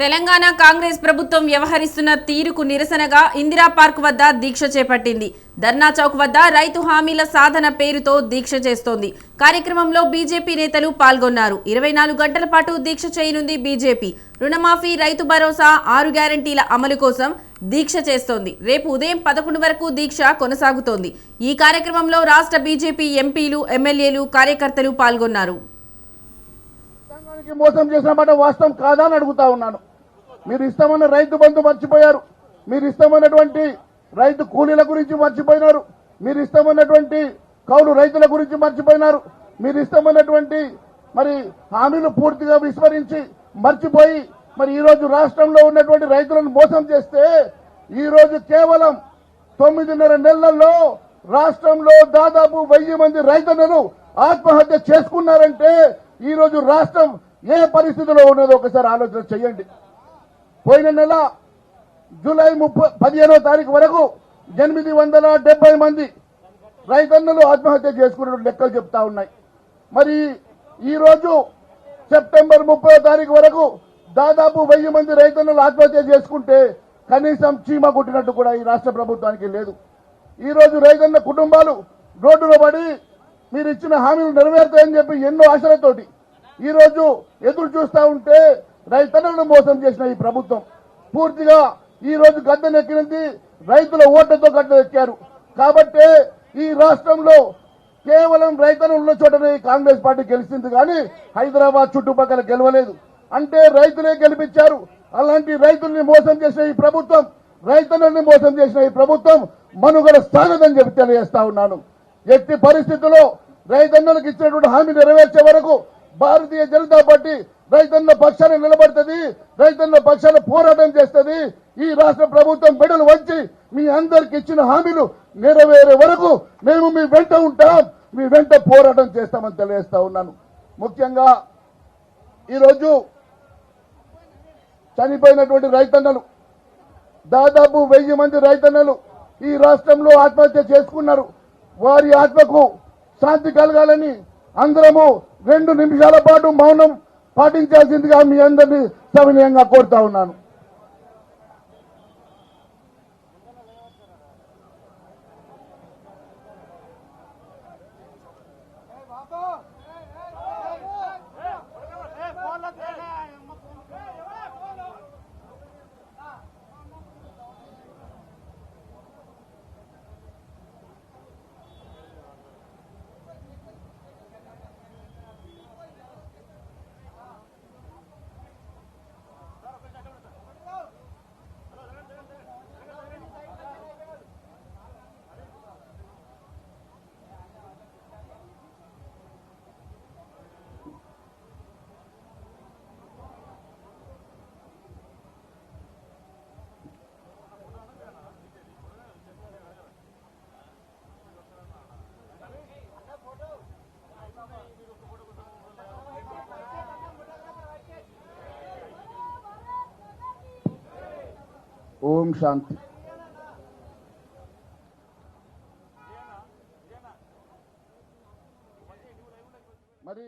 తెలంగాణ కాంగ్రెస్ ప్రభుత్వం వ్యవహరిస్తున్న తీరుకు నిరసనగా ఇందిరా పార్క్ వద్ద దీక్ష చేపట్టింది. ధర్నా చౌక్ వద్ద రైతు హామీల సాధన పేరుతో దీక్ష చేస్తోంది. కార్యక్రమంలో బీజేపీ నేతలు పాల్గొన్నారు. ఇరవై నాలుగు గంటల పాటు దీక్ష చేయనుంది బీజేపీ. రుణమాఫీ రైతు భరోసా ఆరు గ్యారంటీల అమలు కోసం దీక్ష చేస్తోంది. రేపు ఉదయం పదకొండు వరకు దీక్ష కొనసాగుతోంది. ఈ కార్యక్రమంలో రాష్ట్ర బీజేపీ ఎంపీలు ఎమ్మెల్యేలు కార్యకర్తలు పాల్గొన్నారు. రైతాంగానికి మోసం చేసిన మాట వాస్తవం కాదా అని అడుగుతా ఉన్నాను. మీరు ఇస్తామన్న రైతు బంధు మర్చిపోయారు. మీరు ఇస్తామన్నటువంటి రైతు కూలీల గురించి మర్చిపోయినారు. మీరు ఇస్తామన్నటువంటి కౌలు రైతుల గురించి మర్చిపోయినారు. మీరు ఇస్తామన్నటువంటి మరి హామీలు పూర్తిగా విస్మరించి మర్చిపోయి మరి ఈ రోజు రాష్ట్రంలో ఉన్నటువంటి రైతులను మోసం చేస్తే ఈ రోజు కేవలం తొమ్మిదిన్నర నెలల్లో రాష్ట్రంలో దాదాపు వెయ్యి మంది రైతులను ఆత్మహత్య చేసుకున్నారంటే ఈ రోజు రాష్ట్రం ఏ పరిస్థితిలో ఉన్నదో ఒకసారి ఆలోచన చేయండి పోయిన నెల జూలై ముప్పై పదిహేనో తారీఖు వరకు ఎనిమిది వందల డెబ్బై మంది రైతన్నలు ఆత్మహత్య చేసుకున్న లెక్కలు చెప్తా ఉన్నాయి. మరి ఈరోజు సెప్టెంబర్ ముప్పై తారీఖు వరకు దాదాపు వెయ్యి మంది రైతన్నలు ఆత్మహత్య చేసుకుంటే కనీసం చీమ కుట్టినట్టు కూడా ఈ రాష్ట్ర ప్రభుత్వానికి లేదు. ఈరోజు రైతన్న కుటుంబాలు రోడ్డులో పడి మీరు ఇచ్చిన హామీలు నెరవేరుతాయని చెప్పి ఎన్నో ఆశలతోటి ఈరోజు ఎదురు చూస్తా ఉంటే రైతన్నలను మోసం చేసిన ఈ ప్రభుత్వం. పూర్తిగా ఈ రోజు గద్దెనెక్కినది రైతుల ఓట్లతో గడ్డెక్కారు కాబట్టి ఈ రాష్ట్రంలో కేవలం రైతులు ఉన్న చోటనే ఈ కాంగ్రెస్ పార్టీ గెలిచింది కానీ హైదరాబాద్ చుట్టుపక్కల గెలవలేదు. అంటే రైతులే గెలిపించారు. అలాంటి రైతుల్ని మోసం చేసిన ఈ ప్రభుత్వం రైతులని మోసం చేసిన ఈ ప్రభుత్వం మనుగడ సాగదని చెప్పి తెలియజేస్తా ఉన్నాను. ఎట్టి పరిస్థితుల్లో రైతన్నలకు ఇచ్చినటువంటి హామీ నెరవేర్చే వరకు భారతీయ జనతా పార్టీ రైతన్న పక్షాన నిలబడుతుంది రైతన్న పక్షాన పోరాటం చేస్తుంది. ఈ రాష్ట్ర ప్రభుత్వం బిడ్డలు వచ్చి మీ అందరికి ఇచ్చిన హామీలు నెరవేరే వరకు మేము మీ వెంట ఉంటాం. మీ వెంట పోరాటం చేస్తామని తెలియజేస్తా ఉన్నాను. ముఖ్యంగా ఈరోజు చనిపోయినటువంటి రైతన్నలు దాదాపు వెయ్యి మంది రైతన్నలు ఈ రాష్ట్రంలో ఆత్మహత్య చేసుకున్నారు. వారి ఆత్మకు శాంతి కలగాలని అందరము రెండు నిమిషాల పాటు మౌనం పాటించాల్సిందిగా మీ అందరినీ సవినయంగా కోరుతా ఉన్నాను. ఓం శాంతి. మరి